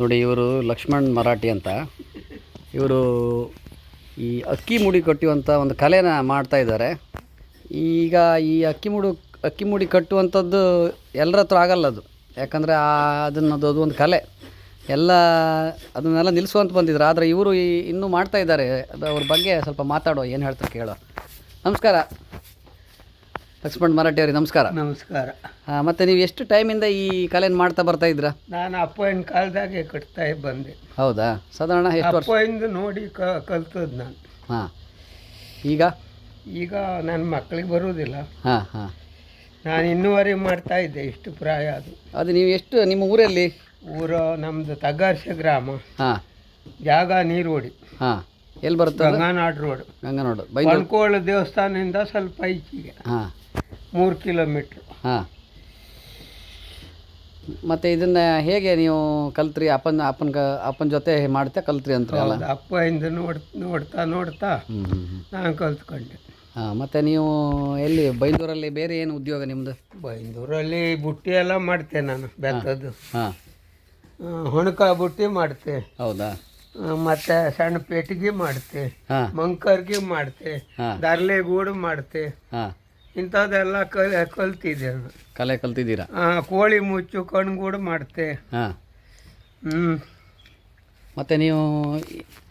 ನೋಡಿ, ಇವರು ಲಕ್ಷ್ಮಣ್ ಮರಾಠಿ ಅಂತ. ಇವರು ಈ ಅಕ್ಕಿ ಮುಡಿ ಕಟ್ಟುವಂಥ ಒಂದು ಕಲೆನ ಮಾಡ್ತಾ ಇದ್ದಾರೆ. ಈಗ ಈ ಅಕ್ಕಿ ಮುಡು, ಅಕ್ಕಿ ಮುಡಿ ಕಟ್ಟುವಂಥದ್ದು ಎಲ್ಲರ ಹತ್ರ ಆಗಲ್ಲ ಅದು. ಯಾಕಂದರೆ ಅದನ್ನು ಅದು ಅದು ಒಂದು ಕಲೆ. ಎಲ್ಲ ಅದನ್ನೆಲ್ಲ ನಿಲ್ಲಿಸುವಂತ ಬಂದಿದ್ರು. ಆದರೆ ಇವರು ಇನ್ನೂ ಮಾಡ್ತಾ ಇದ್ದಾರೆ. ಅದು ಅವ್ರ ಬಗ್ಗೆ ಸ್ವಲ್ಪ ಮಾತಾಡೋ ಏನು ಹೇಳ್ತಾರೆ ಕೇಳೋ. ನಮಸ್ಕಾರ. ಲಕ್ಷ್ಮಣ್ ಮರಾಠಿ ಅವರಿಗೆ ನಮಸ್ಕಾರ. ನಮಸ್ಕಾರ. ಹಾಂ ಮತ್ತು ನೀವು ಎಷ್ಟು ಟೈಮಿಂದ ಈ ಕಲೆಯನ್ನು ಮಾಡ್ತಾ ಬರ್ತಾ ಇದ್ರ ನಾನು ಅಪ್ಪನ ಕಾಲದಾಗೆ ಕಟ್ತಾ ಬಂದೆ. ಹೌದಾ? ಸಾಧಾರಣ ಎಷ್ಟು ವರ್ಷ? ಅಪ್ಪಯಿಂದ ನೋಡಿ ಕ ಕಲ್ತದ್ದು ನಾನು. ಹಾಂ. ಈಗ? ಈಗ ನನ್ನ ಮಕ್ಕಳಿಗೆ ಬರುವುದಿಲ್ಲ. ಹಾಂ ಹಾಂ. ನಾನು ಇನ್ನೂವರೆಗೆ ಮಾಡ್ತಾ ಇದ್ದೆ ಇಷ್ಟು ಪ್ರಾಯ ಅದು. ಅದು ನೀವು ಎಷ್ಟು ನಿಮ್ಮ ಊರಲ್ಲಿ? ಊರು ನಮ್ಮದು ತಗಾರ್ಷ ಗ್ರಾಮ. ಹಾಂ. ಜಾಗ ನೀರೋಡಿ ಹಾಂ. ಎಲ್ಲಿ ಬರುತ್ತೆ ಗಂಗಾನಾಡ್ ರೋಡ್. ಗಂಗಾನಾಡ್. ಬೈಕೋಳ ದೇವಸ್ಥಾನದಿಂದ ಸ್ವಲ್ಪ ಈಚೆಗೆ. ಹಾಂ. ಮೂರು ಕಿಲೋಮೀಟ್ರ್. ಹಾಂ. ಮತ್ತು ಇದನ್ನು ಹೇಗೆ ನೀವು ಕಲ್ತ್ರಿ? ಅಪ್ಪನ ಅಪ್ಪನ ಕ ಅಪ್ಪನ ಜೊತೆ ಮಾಡ್ತಾ ಕಲ್ತ್ರಿ ಅಂತ ಅಲ್ಲ? ಅಪ್ಪ ಅಪ್ಪಯಿಂದ ನೋಡ್ ನೋಡ್ತಾ ನೋಡ್ತಾ ನಾನು ಕಲ್ತ್ಕೊಂಡೆ. ಹಾಂ ಮತ್ತು ನೀವು ಎಲ್ಲಿ ಬೈಂದೂರಲ್ಲಿ ಬೇರೆ ಏನು ಉದ್ಯೋಗ ನಿಮ್ಮದು ಬೈಂದೂರಲ್ಲಿ ಬುಟ್ಟಿ ಎಲ್ಲ ಮಾಡ್ತೆ ನಾನು ಬೆತ್ತದ್ದು. ಹಾಂ. ಹೊಣಕ ಬುಟ್ಟಿ ಮಾಡ್ತೆ. ಹೌದಾ? ಮತ್ತೆ ಸಣ್ಣ ಪೇಟಿಗೆ ಮಾಡ್ತೆ. ಹಾಂ. ಮಂಕರ್ಗೆ ಮಾಡ್ತೆ. ದರ್ಲೆಗೂಡು ದರ್ಲೆ ಗೂಡು ಮಾಡ್ತೆ. ಹಾಂ. ಇಂಥದ್ದೆಲ್ಲ ಕಲೆ ಕಲ್ತಿದ್ದೆ ಕಲೆ ಕಲ್ತಿದ್ದೀರಾ? ಕೋಳಿ ಮುಚ್ಚು ಕಣ್ಗೂಡು ಮಾಡ್ತೆ. ಹಾಂ. ಹ್ಞೂ ಮತ್ತು ನೀವು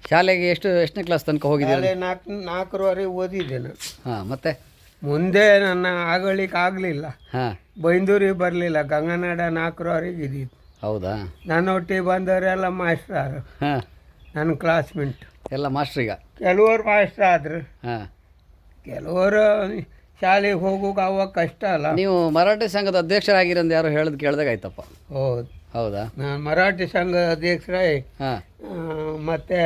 ಶಾಲೆಗೆ ಎಷ್ಟು ಎಷ್ಟನೇ ಕ್ಲಾಸ್ ತನಕ ಹೋಗಿದ್ದೀರಾ? ಶಾಲೆ ನಾಲ್ಕು ನಾಲ್ಕರವರೆ ಓದಿದ್ದೆ ನಾನು. ಹಾಂ ಮತ್ತೆ? ಮುಂದೆ ನನ್ನ ಆಗಲಿಕ್ಕೆ ಆಗಲಿಲ್ಲ. ಹಾಂ. ಬೈಂದೂರಿಗೆ ಬರಲಿಲ್ಲ. ಗಂಗನಾಡ ನಾಲ್ಕರವರೆಗೆ ಇದ್ದಿದ್ದು. ಹೌದಾ? ನನ್ನೊಟ್ಟಿಗೆ ಬಂದವರೆಲ್ಲ ಮಾಸ್ಟರ್. ಹಾಂ. ನನ್ನ ಕ್ಲಾಸ್ಮೇಟ್ ಎಲ್ಲ ಮಾಸ್ಟ್ರೀಗ? ಕೆಲವರು ಮಾಸ್ಟರ್ ಆದ್ರು. ಹಾಂ. ಕೆಲವರು ಶಾಲೆಗೆ ಹೋಗೋಕೆ ಅವಾಗ ಕಷ್ಟ ಅಲ್ಲ? ನೀವು ಮರಾಠಿ ಸಂಘದ ಅಧ್ಯಕ್ಷರಾಗಿರಂದು ಯಾರು ಹೇಳೋದು ಕೇಳ್ದಾಗ ಆಯ್ತಪ್ಪ. ಹೌದು. ಹೌದಾ? ನಾನು ಮರಾಠಿ ಸಂಘದ ಅಧ್ಯಕ್ಷರಾಗಿ ಹಾಂ. ಮತ್ತೆ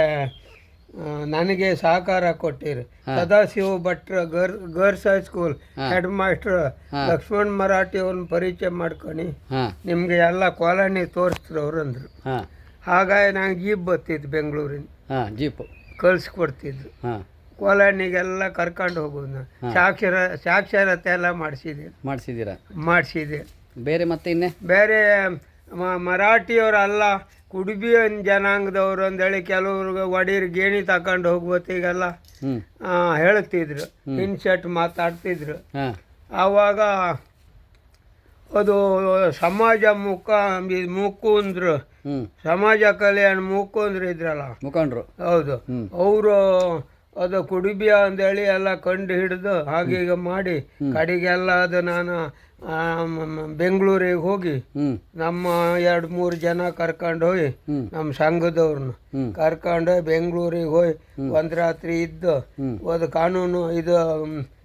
ಆ, ನನಗೆ ಸಹಕಾರ ಕೊಟ್ಟಿರು. ಸದಾಶಿವ ಭಟ್ರ ಗರ್ girls high school head master Laxman Marathi ಅವ್ರನ್ನ ಪರಿಚಯ ಮಾಡ್ಕೊಂಡು. ನಿಮ್ಗೆ ನಿಮಗೆ ಎಲ್ಲ ಕಾಲೋನಿ ತೋರಿಸ್ರು ಅವ್ರಂದ್ರು ಹಾಂ. ಹಾಗಾಗಿ ನಂಗೆ ಜೀಪ್ ಬರ್ತಿದ್ದು ಬೆಂಗಳೂರಿನ. ಜೀಪ್. ಜೀಪು ಕಳಿಸ್ಕೊಡ್ತಿದ್ರು ಹಾಂ. ಕಾಲೋನಿಗೆಲ್ಲ ಕರ್ಕೊಂಡು ಹೋಗೋದು ಸಾಕ್ಷರ ಸಾಕ್ಷರತೆ ಎಲ್ಲ ಮಾಡಿಸಿದೆ. ಮಾಡಿಸಿದ್ದೀರಾ? ಮಾಡಿಸಿದೆ. ಬೇರೆ ಮತ್ತೆ ಇನ್ನೇ? ಬೇರೆ ಮ- ಮರಾಠಿಯವರಲ್ಲ ಕುಡುಬಿ ಜನಾಂಗದವರು ಅಂದೇಳಿ ಕೆಲವ್ರಿಗೆ ಒಡೀರ್ ಗೇಣಿ ತಕೊಂಡು ಹೋಗ್ಬೋತಿಗೆಲ್ಲ ಹ್ಞೂ ಹೇಳ್ತಿದ್ರು. ಇನ್ಶರ್ಟ್ ಮಾತಾಡ್ತಿದ್ರು. ಹಾಂ. ಆವಾಗ ಅದು ಸಮಾಜ ಮುಖ ಮುಕುಂದ್ರು ಹ್ಞೂ ಸಮಾಜ ಕಲ್ಯಾಣ ಮುಕುಂದ್ರು ಇದ್ರಲ್ಲ. ಮುಖಂಡರು. ಹೌದು. ಹ್ಮ್. ಅವರು ಅದು ಕುಡಿಬಿಯ ಅಂದೇಳಿ ಎಲ್ಲ ಕಂಡು ಹಿಡಿದು ಹಾಗೆ ಈಗ ಮಾಡಿ ಕಡೆಗೆಲ್ಲ ಅದು ನಾನು ಬೆಂಗಳೂರಿಗೆ ಹೋಗಿ ನಮ್ಮ ಎರಡು ಮೂರು ಜನ ಕರ್ಕೊಂಡು ಹೋಗಿ ನಮ್ಮ ಸಂಘದವ್ರನ್ನ ಕರ್ಕೊಂಡು ಬೆಂಗಳೂರಿಗೆ ಹೋಗಿ ಒಂದು ರಾತ್ರಿ ಇದ್ದು. ಅದು ಕಾನೂನು ಇದು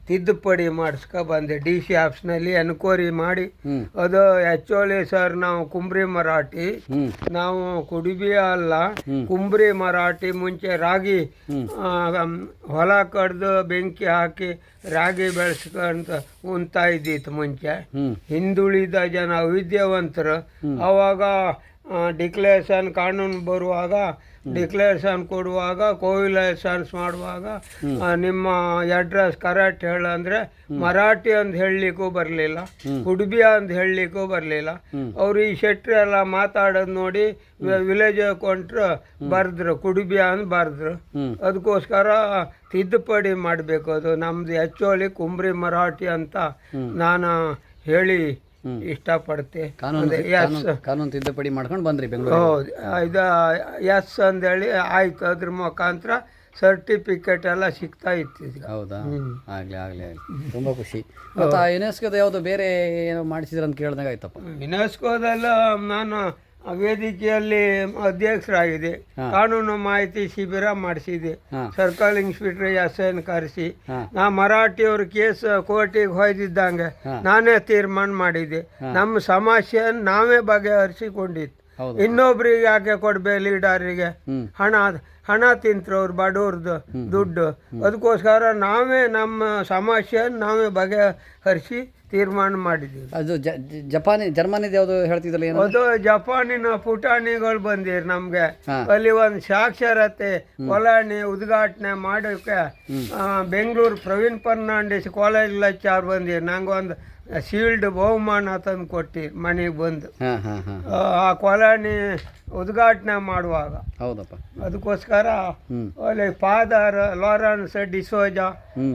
ತಿದ್ದುಪಡಿ ಮಾಡಿಸ್ಕೊ ಬಂದೆ. ಡಿ ಸಿ ಆಫೀಸ್ನಲ್ಲಿ ಎನ್ಕ್ವೈರಿ ಮಾಡಿ ಅದು ಅದು ಒಳಿ ಸರ್ ನಾವು ಕುಂಬ್ರಿ ಮರಾಠಿ. ನಾವು ಕುಡುಬಿ ಅಲ್ಲ. ಕುಂಬ್ರಿ ಮರಾಠಿ ಮುಂಚೆ ರಾಗಿ. ಹೊಲ ಕಡ್ದು ಬೆಂಕಿ ಹಾಕಿ ರಾಗಿ ಬೆಳೆಸ್ಕೊಂತ ಉಣ್ತಾ ಇದ್ದಿತ್ತು ಮುಂಚೆ ಹಿಂದುಳಿದ ಜನ ವಿದ್ಯಾವಂತರು ಅವಾಗ ಡಿಕ್ಲೇಷನ್ ಕಾನೂನು ಬರುವಾಗ ಡಿಕ್ಲೇಷನ್ ಕೊಡುವಾಗ ಕೋವಿ ಲೈಸೆನ್ಸ್ ಮಾಡುವಾಗ ನಿಮ್ಮ ಅಡ್ರೆಸ್ ಕರೆಕ್ಟ್ ಹೇಳಂದ್ರೆ ಮರಾಠಿ ಅಂತ ಹೇಳಲಿಕ್ಕೂ ಬರಲಿಲ್ಲ ಕುಡುಬಿ ಅಂತ ಹೇಳಲಿಕ್ಕೂ ಬರಲಿಲ್ಲ. ಅವ್ರು ಈ ಶೆಟ್ರಿ ಎಲ್ಲ ಮಾತಾಡೋದು ನೋಡಿ ವಿಲೇಜ್ ಕೊಂಟ್ರು ಬರ್ದ್ರು ಕುಡುಬಿ ಅಂತ ಬರ್ದ್ರು. ಅದಕ್ಕೋಸ್ಕರ ತಿದ್ದುಪಡಿ ಮಾಡಬೇಕು ಅದು. ನಮ್ದು ಆ್ಯಕ್ಚುಲಿ ಕುಂಬ್ರಿ ಮರಾಠಿ ಅಂತ ನಾನು ಹೇಳಿ ಇಷ್ಟಪಡ್ತೆ. ಕಾನೂನು ತಿದ್ದುಪಡಿ ಮಾಡ್ಕೊಂಡು ಬಂದ್ರಿ ಬೆಂಗಳೂರು ಹೌದು. ಇದು ಎಸ್ ಅಂದೇಳಿ ಆಯ್ತು. ಅದ್ರ ಮುಖಾಂತರ ಸರ್ಟಿಫಿಕೇಟ್ ಎಲ್ಲ ಸಿಗ್ತಾ ಇತ್ತು ಹೌದಾ. ಆಗಲಿ ಆಗಲಿ ಆಗಲಿ. ತುಂಬ ಖುಷಿ. ಮತ್ತು ಯುನೆಸ್ಕೋದ ಯಾವುದು ಬೇರೆ ಏನೋ ಮಾಡಿಸಿದ್ರ ಅಂತ ಕೇಳಿದಾಗ ಆಯ್ತಪ್ಪ ಯುನೆಸ್ಕೋದೆಲ್ಲ ನಾನು ವೇದಿಕೆಯಲ್ಲಿ ಅಧ್ಯಕ್ಷರಾಗಿದೆ. ಕಾನೂನು ಮಾಹಿತಿ ಶಿಬಿರ ಮಾಡಿಸಿದೆ. ಸರ್ಕಲ್ ಇನ್ಸ್ಪೆಕ್ಟರ್ ಎಸ್ಐನ್ ಕರೆಸಿ. ನಾ ಮರಾಠಿಯವ್ರ ಕೇಸ್ ಕೋರ್ಟಿಗೆ ಹೊಯ್ದಿದ್ದಂಗೆ ನಾನೇ ತೀರ್ಮಾನ ಮಾಡಿದೆ. ನಮ್ಮ ಸಮಸ್ಯೆಯನ್ನು ನಾವೇ ಬಗೆಹರಿಸಿಕೊಂಡಿತ್ತು ಇನ್ನೊಬ್ರಿಗೆ ಯಾಕೆ ಕೊಡ್ಬೇಕು ಲೀಡರಿಗೆ ಹಣ ಹಣ ತಿಂತರು ಅವ್ರು ಬಡವ್ರದ್ದು ದುಡ್ಡು. ಅದಕ್ಕೋಸ್ಕರ ನಾವೇ ನಮ್ಮ ಸಮಸ್ಯೆಯನ್ನು ನಾವೇ ಬಗೆಹರಿಸಿ ತೀರ್ಮಾನ ಮಾಡಿದ್ದೀವಿ. ಅದು ಜಪಾನಿ ಜರ್ಮನಿದ ಯಾವುದು ಹೇಳ್ತಿದ್ರಲ್ಲ ಅದು ಜಪಾನಿನ ಪುಟಾಣಿಗಳು ಬಂದಿರ್ ನಮ್ಗೆ. ಅಲ್ಲಿ ಒಂದು ಸಾಕ್ಷರತೆ ಕೊಲಾಣಿ ಉದ್ಘಾಟನೆ ಮಾಡೋಕೆ ಬೆಂಗಳೂರು ಪ್ರವೀಣ್ ಫರ್ನಾಂಡಿಸ್ ಕಾಲೇಜ್ ಲೆಕ್ಚರ್ ಬಂದಿರ್. ನಂಗೆ ಒಂದು ಶೀಲ್ಡ್ ಬಹುಮಾನ ತಂದು ಕೊಟ್ಟಿ ಮನೆಗೆ ಬಂದು. ಆ ಕೊಲಾಣಿ ಉದ್ಘಾಟನೆ ಮಾಡುವಾಗ. ಹೌದಪ್ಪ. ಅದಕ್ಕೋಸ್ಕರ ಅಲ್ಲಿ father Lawrence D'Souza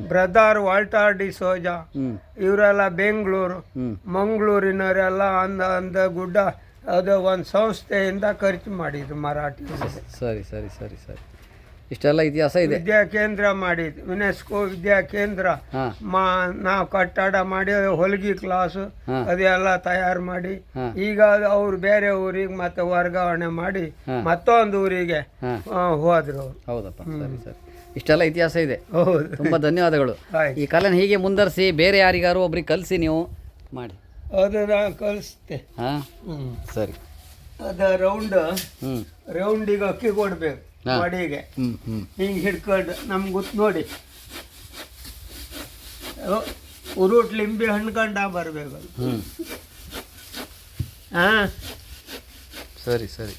brother Walter D'Souza ಇವರೆಲ್ಲ ಬೆಂಗಳೂರು ಮಂಗಳೂರಿನವರೆಲ್ಲ ಅಂದ ಅಂದ ಗುಡ್ಡ ಅದು ಒಂದು ಸಂಸ್ಥೆಯಿಂದ ಖರ್ಚು ಮಾಡಿದ್ರು ಮರಾಠಿ. ಸರಿ ಸರಿ ಸರಿ ಸರಿ. ಇಷ್ಟೆಲ್ಲ ಇತಿಹಾಸ ಇದೆ. ವಿದ್ಯಾ ಕೇಂದ್ರ ಮಾಡಿ ಯುನೆಸ್ಕೋ ವಿದ್ಯಾ ಕೇಂದ್ರ. ಹಾಂ. ಮಾ ನಾವು ಕಟ್ಟಡ ಮಾಡಿ ಹೊಲಿಗೆ ಕ್ಲಾಸು ಹಾಂ. ಅದೆಲ್ಲ ತಯಾರು ಮಾಡಿ. ಹಾಂ. ಈಗ ಅದು ಅವ್ರು ಬೇರೆ ಊರಿಗೆ ಮತ್ತೆ ವರ್ಗಾವಣೆ ಮಾಡಿ ಹಾಂ. ಮತ್ತೊಂದು ಊರಿಗೆ ಹಾಂ. ಆ, ಹೋದ್ರು. ಅವ್ರು ಹೌದಪ್ಪ ಸರಿ ಸರಿ. ಇಷ್ಟೆಲ್ಲ ಇತಿಹಾಸ ಇದೆ. ಹೌದು. ತುಂಬ ಧನ್ಯವಾದಗಳು. ಆಯ್ತು. ಈ ಕಲೆನ ಹೀಗೆ ಮುಂದರಿಸಿ ಬೇರೆ ಯಾರಿಗಾರು ಒಬ್ರಿಗೆ ಕಲಿಸಿ ನೀವು ಮಾಡಿ. ಅದು ನಾನು ಕಲಿಸ್ತೆ. ಹಾಂ. ಹ್ಮ್. ಸರಿ. ಅದು ರೌಂಡ್. ಹ್ಞೂ ರೌಂಡಿಗೆ ಅಕ್ಕಿ ಕೊಡ್ಬೇಕು. ಹ್ಞೂ ಹಿಂಗೆ ಹಿಡ್ಕೊಂಡು ನಮ್ಗೆ ಗೊತ್ತು ನೋಡಿ ಉರುಟ್ ಲಿಂಬೆ ಹಣ್ಕಂಡ ಬರಬೇಕು. ಹಾಂ. ಸರಿ ಸರಿ.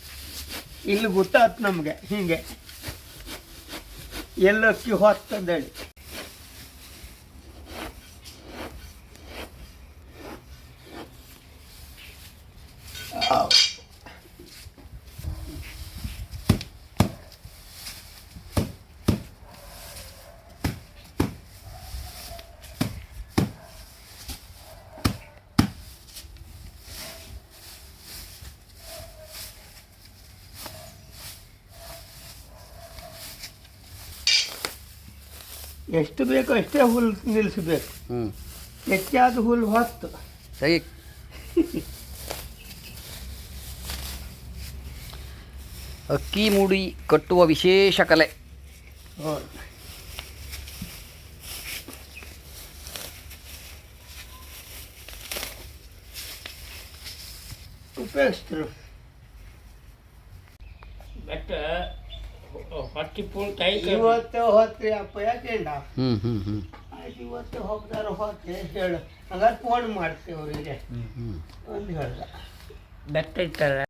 ಇಲ್ಲಿ ಗೊತ್ತಾತ್ ನಮಗೆ ಹಿಂಗೆ. ಎಲ್ಲಕ್ಕಿ ಹೊತ್ತಂದೇಳಿ. ಎಷ್ಟು ಬೇಕೋ ಅಷ್ಟೇ ಹುಲ್ಲು ನಿಲ್ಲಿಸ್ಬೇಕು. ಹ್ಞೂ ಹೆಚ್ಚಾದ ಹುಲ್ಲು ಹೊತ್ತು. ಸರಿ. ಅಕ್ಕಿ ಮುಡಿ ಕಟ್ಟುವ ವಿಶೇಷ ಕಲೆ. ಹೌದು. ಉಪಯೋಗಿಸ್ತರು. ಇವತ್ತು ಹೊತ್ತಿ ಅಪ್ಪ ಯಾಕೆಂಡ ಹ್ಞೂ ಹ್ಞೂ ಹ್ಞೂ ಆಯ್ತು ಇವತ್ತು ಹೋಗ್ದಾರ ಹೋಗ್ತೆ ಹೇಳು. ಹಂಗಾರೆ ಫೋನ್ ಮಾಡ್ತೀವಿ ಅವರಿಗೆ. ಹ್ಞೂ ಒಂದು ಹೇಳ್ದ. ಬೆಟ್ಟ ಇತ್ತಲ್ಲ?